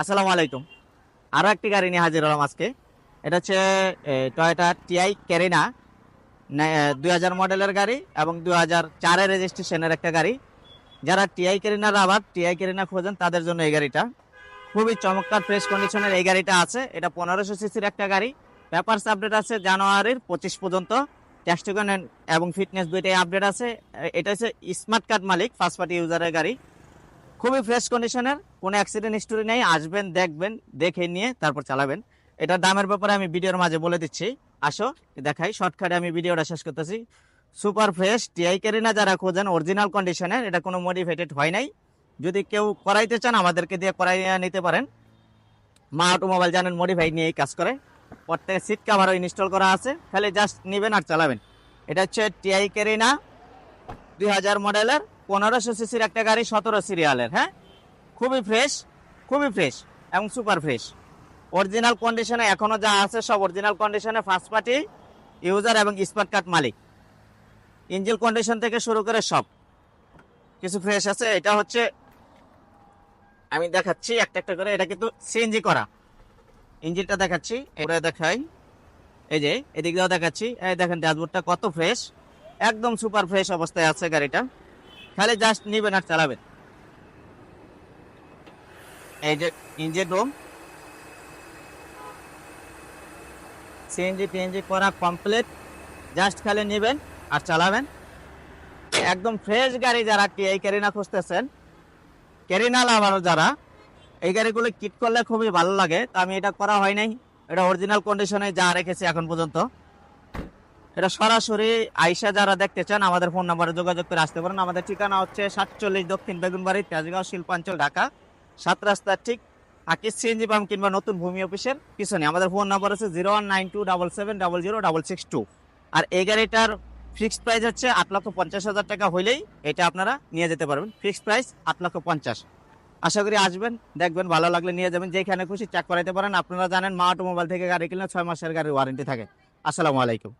আসসালামু আলাইকুম। আরও একটি গাড়ি নিয়ে হাজির হলাম আজকে। এটা হচ্ছে টয়োটা টিআই ক্যারিনা দুই হাজার মডেলের গাড়ি এবং দুই হাজার চারের রেজিস্ট্রেশনের একটা গাড়ি। যারা টিআই ক্যারিনার আবার টিআই ক্যারিনা খোঁজেন, তাদের জন্য এই গাড়িটা। খুবই চমৎকার ফ্রেশ কন্ডিশনের এই গাড়িটা আছে। এটা পনেরোশো সিসির একটা গাড়ি। পেপারস আপডেট আছে জানুয়ারির পঁচিশ পর্যন্ত। ট্যাক্সটিকন এবং ফিটনেস দুইটাই আপডেট আছে। এটা হচ্ছে স্মার্ট কার্ড মালিক ফার্স্ট পার্টি ইউজারের গাড়ি। খুবই ফ্রেশ কন্ডিশনের কোনো অ্যাক্সিডেন্ট হিস্টোরি নেই, আসবেন, দেখবেন, দেখে নিয়ে তারপর চালাবেন। এটার দামের ব্যাপারে আমি ভিডিওর মাঝে বলে দিচ্ছি। আসো, দেখাই শর্টকাটে আমি ভিডিওটা শেষ করতেছি। সুপার ফ্রেশ টিআই ক্যারিনা যারা খোঁজেন অরিজিনাল কন্ডিশনের এটা কোনো মডিফাইটেড হয় নাই। যদি কেউ করাইতে চান, আমাদেরকে দিয়ে করাই নিতে পারেন। মা অটোমোবাইল জানেন মডিফাই নিয়েই কাজ করে। প্রত্যেকে সিট কাভারও ইনস্টল করা আছে। খালি জাস্ট নেবেন আর চালাবেন। এটা হচ্ছে টিআই ক্যারিনা দুই হাজার মডেলের পনেরোশো সিসির একটা গাড়ি সতেরো সিরিয়ালের হ্যাঁ? খুবই ফ্রেশ খুবই ফ্রেশ এবং সুপার ফ্রেশ অরিজিনাল কন্ডিশনে এখনও যা আছে সব অরিজিনাল কন্ডিশনে ফার্স্ট পার্টি ইউজার এবং স্মার্ট কার্ড মালিক। ইঞ্জিল কন্ডিশন থেকে শুরু করে সব। কিছু ফ্রেশ আছে, এটা হচ্ছে, আমি দেখাচ্ছি একটা একটা করে, এটা কিন্তু সিএনজি করা। ইঞ্জিনটা দেখাচ্ছি এবারে দেখাই। এই যে, এদিক দিয়েও দেখাচ্ছি। এই দেখেন ড্যাশবোর্ডটা কত ফ্রেশ একদম সুপার ফ্রেশ অবস্থায় আছে গাড়িটা। খালি জাস্ট নিবেন আর চালাবেন। এই যে ইঞ্জিন রুম সিএনজি টিএনজি করা কমপ্লিট জাস্ট খালি নেবেন আর চালাবেন। একদম ফ্রেশ গাড়ি যারা এই ক্যারিনা খুঁজতেছেন, ক্যারিনা লাভার যারা, এই গাড়িগুলো কিট করলে খুবই ভালো লাগে। তো আমি এটা করা হয় নাই, এটা অরিজিনাল কন্ডিশনে যা রেখেছি এখন পর্যন্ত। এটা সরাসরি আইসা যারা দেখতে চান, আমাদের ফোন নাম্বারে যোগাযোগ করে আসতে পারেন। আমাদের ঠিকানা হচ্ছে সাতচল্লিশ দক্ষিণ বেগুনবাড়ি, তেজগাঁও, শিল্পাঞ্চল, ঢাকা। সাত রাস্তার ঠিক আকিস সিএনজি পাম্প কিংবা নতুন ভূমি অফিসের পিছনে। আমাদের ফোন নাম্বার আছে zero one nine two double seven double zero double six two. আর এই গাড়িটার ফিক্সড প্রাইস হচ্ছে আট লক্ষ পঞ্চাশ হাজার টাকা হইলেই এটা আপনারা নিয়ে যেতে পারবেন। ফিক্সড প্রাইস আট লক্ষ পঞ্চাশ। আশা করি আসবেন, দেখবেন, ভালো লাগলে নিয়ে যাবেন। যেখানে খুশি চেক করাইতে পারেন। আপনারা জানেন মা অটোমোবাইল থেকে গাড়ি কিনলে ছয় মাসের গাড়ির ওয়ারেন্টি থাকে। আসসালামু আলাইকুম।